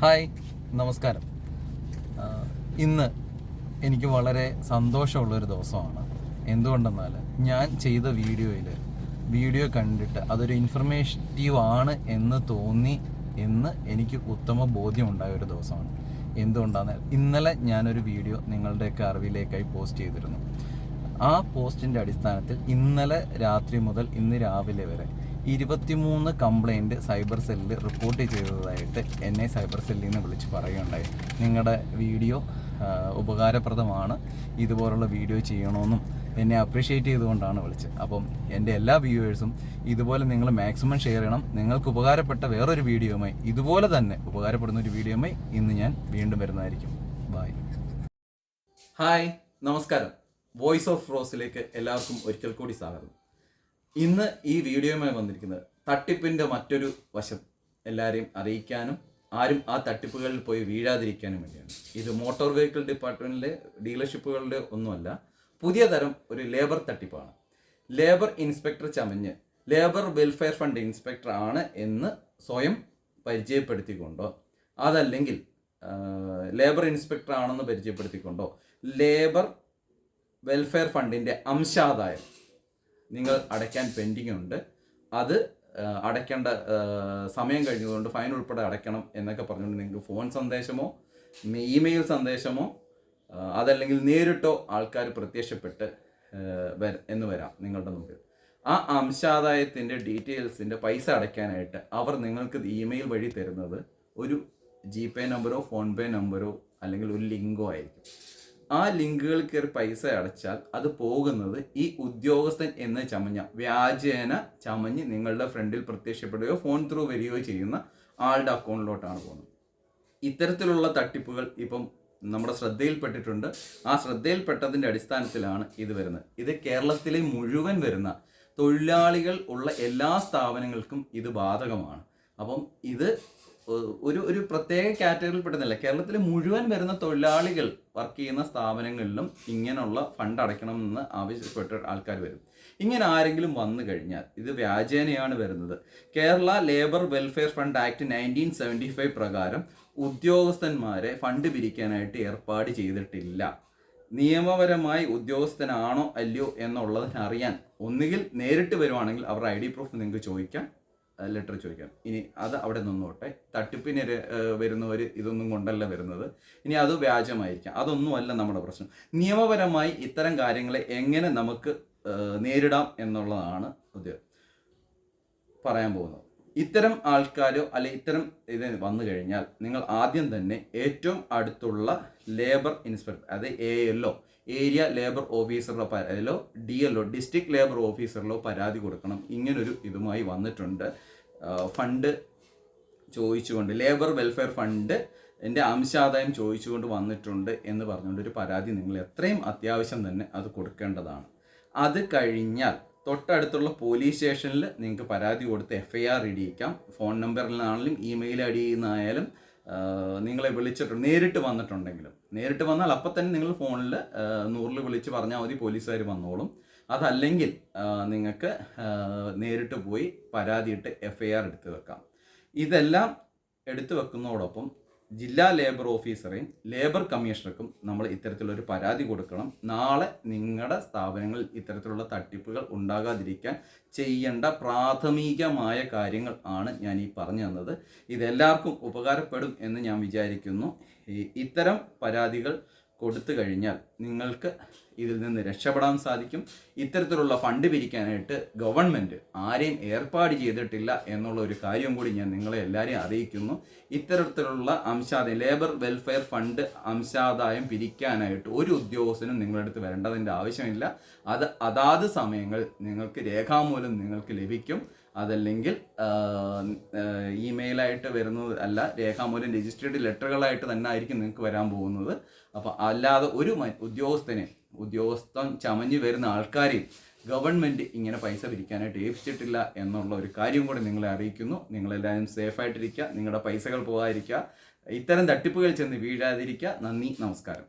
Hi നമസ്കാരം. ഇന്ന് എനിക്ക് വളരെ സന്തോഷമുള്ളൊരു ദിവസമാണ്. എന്തുകൊണ്ടെന്നാൽ ഞാൻ ചെയ്ത വീഡിയോയിൽ വീഡിയോ കണ്ടിട്ട് അതൊരു ഇൻഫർമേറ്റീവ് ആണ് എന്ന് തോന്നി എന്ന് എനിക്ക് ഉത്തമ ബോധ്യമുണ്ടായ ഒരു ദിവസമാണ്. എന്തുകൊണ്ടാണ്? ഇന്നലെ ഞാനൊരു വീഡിയോ നിങ്ങളുടെയൊക്കെ അറിവിലേക്കായി പോസ്റ്റ് ചെയ്തിരുന്നു. ആ പോസ്റ്റിന്റെ അടിസ്ഥാനത്തിൽ ഇന്നലെ രാത്രി മുതൽ ഇന്ന് രാവിലെ വരെ ഇരുപത്തിമൂന്ന് കംപ്ലൈന്റ് സൈബർ സെല്ലിൽ റിപ്പോർട്ട് ചെയ്തതായിട്ട് എന്നെ സൈബർ സെല്ലിൽ നിന്ന് വിളിച്ച് പറയുകയുണ്ടായി. നിങ്ങളുടെ വീഡിയോ ഉപകാരപ്രദമാണ്. ഇതുപോലുള്ള വീഡിയോ ചെയ്യണമെന്നും എന്നെ അപ്രീഷിയേറ്റ് ചെയ്തുകൊണ്ടാണ് വിളിച്ചത്. അപ്പം എന്റെ എല്ലാ വ്യൂവേഴ്സും ഇതുപോലെ നിങ്ങൾ മാക്സിമം ഷെയർ ചെയ്യണം. നിങ്ങൾക്ക് ഉപകാരപ്പെട്ട വേറൊരു വീഡിയോയുമായി ഇതുപോലെ തന്നെ ഉപകാരപ്പെടുന്ന ഒരു വീഡിയോയുമായി ഇന്ന് ഞാൻ വീണ്ടും വരുന്നതായിരിക്കും. ബായ് ഹായ് നമസ്കാരം. വോയിസ് ഓഫ് റോസിലേക്ക് എല്ലാവർക്കും ഒരിക്കൽ കൂടി സ്വാഗതം. ഇന്ന് ഈ വീഡിയോയുമായി വന്നിരിക്കുന്നത് തട്ടിപ്പിന്റെ മറ്റൊരു വശം എല്ലാവരെയും അറിയിക്കാനും ആരും ആ തട്ടിപ്പുകളിൽ പോയി വീഴാതിരിക്കാനും വേണ്ടിയാണ്. ഇത് മോട്ടോർ വെഹിക്കിൾ ഡിപ്പാർട്ട്മെന്റിലെ ഡീലർഷിപ്പുകളുടെ ഒന്നുമല്ല പുതിയ തരം ഒരു ലേബർ തട്ടിപ്പാണ്. ലേബർ ഇൻസ്പെക്ടർ ചമഞ്ഞ് ലേബർ വെൽഫെയർ ഫണ്ട് ഇൻസ്പെക്ടർ ആണ് എന്ന് സ്വയം പരിചയപ്പെടുത്തിക്കൊണ്ടോ അതല്ലെങ്കിൽ ലേബർ ഇൻസ്പെക്ടർ ആണെന്ന് പരിചയപ്പെടുത്തിക്കൊണ്ടോ ലേബർ വെൽഫെയർ ഫണ്ടിന്റെ അംശാദായം നിങ്ങൾ അടയ്ക്കാൻ പെൻഡിങ് ഉണ്ട്. അത് അടയ്ക്കേണ്ട സമയം കഴിഞ്ഞതുകൊണ്ട് ഫൈൻ ഉൾപ്പെടെ അടയ്ക്കണം എന്നൊക്കെ പറഞ്ഞുകൊണ്ട് നിങ്ങൾക്ക് ഫോൺ സന്ദേശമോ ഇമെയിൽ സന്ദേശമോ അതല്ലെങ്കിൽ നേരിട്ടോ ആൾക്കാർ പ്രത്യക്ഷപ്പെട്ട് വര- എന്ന് വരാം നിങ്ങളുടെ മുമ്പിൽ. ആ അംശാദായത്തിന്റെ ഡീറ്റെയിൽസിന്റെ പൈസ അടയ്ക്കാനായിട്ട് അവർ നിങ്ങൾക്ക് ഇമെയിൽ വഴി തരുന്നത് ഒരു ജി പേ നമ്പറോ ഫോൺ പേ നമ്പറോ അല്ലെങ്കിൽ ഒരു ലിങ്കോ ആയിരിക്കും. ആ ലിങ്കുകൾ കയറി പൈസ അടച്ചാൽ അത് പോകുന്നത് ഈ ഉദ്യോഗസ്ഥൻ എന്ന് ചമഞ്ഞ വ്യാജേന ചമഞ്ഞ് നിങ്ങളുടെ ഫ്രണ്ടിൽ പ്രത്യക്ഷപ്പെടുകയോ ഫോൺ ത്രൂ വരികയോ ചെയ്യുന്ന ആളുടെ അക്കൗണ്ടിലോട്ടാണ് പോകുന്നത്. ഇത്തരത്തിലുള്ള തട്ടിപ്പുകൾ ഇപ്പം നമ്മുടെ ശ്രദ്ധയിൽപ്പെട്ടിട്ടുണ്ട്. ആ ശ്രദ്ധയിൽപ്പെട്ടതിന്റെ അടിസ്ഥാനത്തിലാണ് ഇത് വരുന്നത്. ഇത് കേരളത്തിലെ മുഴുവൻ വരുന്ന തൊഴിലാളികൾ ഉള്ള എല്ലാ സ്ഥാപനങ്ങൾക്കും ഇത് ബാധകമാണ്. അപ്പം ഇത് ഒരു ഒരു പ്രത്യേക കാറ്റഗറിയിൽ പെടുന്നില്ല കേരളത്തിൽ മുഴുവൻ വരുന്ന തൊഴിലാളികൾ വർക്ക് ചെയ്യുന്ന സ്ഥാപനങ്ങളിലും ഇങ്ങനെയുള്ള ഫണ്ട് അടയ്ക്കണമെന്ന് ആവശ്യപ്പെട്ട ആൾക്കാർ വരും. ഇങ്ങനെ ആരെങ്കിലും വന്നു കഴിഞ്ഞാൽ ഇത് വ്യാജേനയാണ് വരുന്നത്. Kerala labour welfare fund act nineteen seventy five പ്രകാരം ഉദ്യോഗസ്ഥന്മാരെ ഫണ്ട് പിരിക്കാനായിട്ട് ഏർപ്പാട് ചെയ്തിട്ടില്ല. നിയമപരമായി ഉദ്യോഗസ്ഥനാണോ അല്ലയോ എന്നുള്ളതിനറിയാൻ ഒന്നുകിൽ നേരിട്ട് വരുവാണെങ്കിൽ അവരുടെ ഐ ഡി പ്രൂഫ് നിങ്ങൾക്ക് ചോദിക്കാം. ലെറ്റർ ചോദിക്കാം. ഇനി അത് അവിടെ നിന്നോട്ടെ. തട്ടിപ്പിന് വരുന്നവർ ഇതൊന്നും കൊണ്ടല്ല വരുന്നത്. ഇനി അത് വ്യാജമായിരിക്കാം. അതൊന്നുമല്ല നമ്മുടെ പ്രശ്നം. നിയമപരമായി ഇത്തരം കാര്യങ്ങളെ എങ്ങനെ നമുക്ക് നേരിടാം എന്നുള്ളതാണ് ഇത് പറയാൻ പോകുന്നത്. ഇത്തരം ആൾക്കാരോ അല്ലെ ഇത്തരം ഇത് വന്നു കഴിഞ്ഞാൽ നിങ്ങൾ ആദ്യം തന്നെ ഏറ്റവും അടുത്തുള്ള ലേബർ ഇൻസ്പെക്ടർ അത് A L O area labour ഓഫീസറിലോ പരാതിയിലോ D L O district labour ഓഫീസറിലോ പരാതി കൊടുക്കണം. ഇങ്ങനൊരു ഇതുമായി വന്നിട്ടുണ്ട്. ഫണ്ട് ചോദിച്ചുകൊണ്ട് ലേബർ വെൽഫെയർ ഫണ്ട് എന്റെ അംശാദായം ചോദിച്ചുകൊണ്ട് വന്നിട്ടുണ്ട് എന്ന് പറഞ്ഞുകൊണ്ട് ഒരു പരാതി നിങ്ങൾ എത്രയും അത്യാവശ്യം തന്നെ അത് കൊടുക്കേണ്ടതാണ്. അത് കഴിഞ്ഞാൽ തൊട്ടടുത്തുള്ള പോലീസ് സ്റ്റേഷനിൽ നിങ്ങൾക്ക് പരാതി കൊടുത്ത് എഫ് ഐ ആർ ഇടിയിക്കാം. ഫോൺ നമ്പറിലാണെങ്കിലും ഇമെയിൽ ഐ ഡിയിൽ നിന്നായാലും നിങ്ങളെ വിളിച്ചിട്ടുണ്ട് നേരിട്ട് വന്നിട്ടുണ്ടെങ്കിലും. നേരിട്ട് വന്നാൽ അപ്പം തന്നെ നിങ്ങൾ ഫോണിൽ നൂറിൽ വിളിച്ച് പറഞ്ഞാൽ മതി പോലീസുകാർ വന്നോളും. അതല്ലെങ്കിൽ നിങ്ങൾക്ക് നേരിട്ട് പോയി പരാതിയിട്ട് എഫ് ഐ ആർ എടുത്ത് വെക്കാം. ഇതെല്ലാം എടുത്തു വെക്കുന്നതോടൊപ്പം ജില്ലാ ലേബർ ഓഫീസറെയും ലേബർ കമ്മീഷണർക്കും നമ്മൾ ഇത്തരത്തിലൊരു പരാതി കൊടുക്കണം. നാളെ നിങ്ങളുടെ സ്ഥാപനങ്ങളിൽ ഇത്തരത്തിലുള്ള തട്ടിപ്പുകൾ ഉണ്ടാകാതിരിക്കാൻ ചെയ്യേണ്ട പ്രാഥമികമായ കാര്യങ്ങൾ ആണ് ഞാൻ ഈ പറഞ്ഞു തന്നത്. ഇതെല്ലാവർക്കും ഉപകാരപ്പെടും എന്ന് ഞാൻ വിചാരിക്കുന്നു. ഇത്തരം പരാതികൾ കൊടുത്തു കഴിഞ്ഞാൽ നിങ്ങൾക്ക് ഇതിൽ നിന്ന് രക്ഷപ്പെടാൻ സാധിക്കും. ഇത്തരത്തിലുള്ള ഫണ്ട് പിരിക്കാനായിട്ട് ഗവൺമെന്റ് ആരെയും ഏർപ്പാട് ചെയ്തിട്ടില്ല എന്നുള്ള ഒരു കാര്യം കൂടി ഞാൻ നിങ്ങളെ എല്ലാവരെയും അറിയിക്കുന്നു. ഇത്തരത്തിലുള്ള അംശാദായം ലേബർ വെൽഫെയർ ഫണ്ട് അംശാദായം പിരിക്കാനായിട്ട് ഒരു ഉദ്യോഗസ്ഥനും നിങ്ങളുടെ അടുത്ത് വരേണ്ടതിന്റെ ആവശ്യമില്ല. അത് അതാത് സമയങ്ങൾ നിങ്ങൾക്ക് രേഖാമൂലം നിങ്ങൾക്ക് ലഭിക്കും. അതല്ലെങ്കിൽ ഇമെയിലായിട്ട് വരുന്നത് അല്ല രേഖാമൂലം രജിസ്റ്റേർഡ് ലെറ്ററുകളായിട്ട് തന്നെ ആയിരിക്കും നിങ്ങൾക്ക് വരാൻ പോകുന്നത്. അപ്പോൾ അല്ലാതെ ഒരു ഉദ്യോഗസ്ഥനെ ഉദ്യോഗസ്ഥൻ ചമഞ്ഞു വരുന്ന ആൾക്കാരെയും ഗവൺമെന്റ് ഇങ്ങനെ പൈസ പിരിക്കാനായിട്ട് ഏൽപ്പിച്ചിട്ടില്ല എന്നുള്ള ഒരു കാര്യം കൂടി നിങ്ങളെ അറിയിക്കുന്നു. നിങ്ങളെല്ലാവരും സേഫായിട്ടിരിക്കുക നിങ്ങളുടെ പൈസകൾ പോകാതിരിക്കുക. ഇത്തരം തട്ടിപ്പുകൾ ചെന്ന് വീഴാതിരിക്കുക. നന്ദി നമസ്കാരം.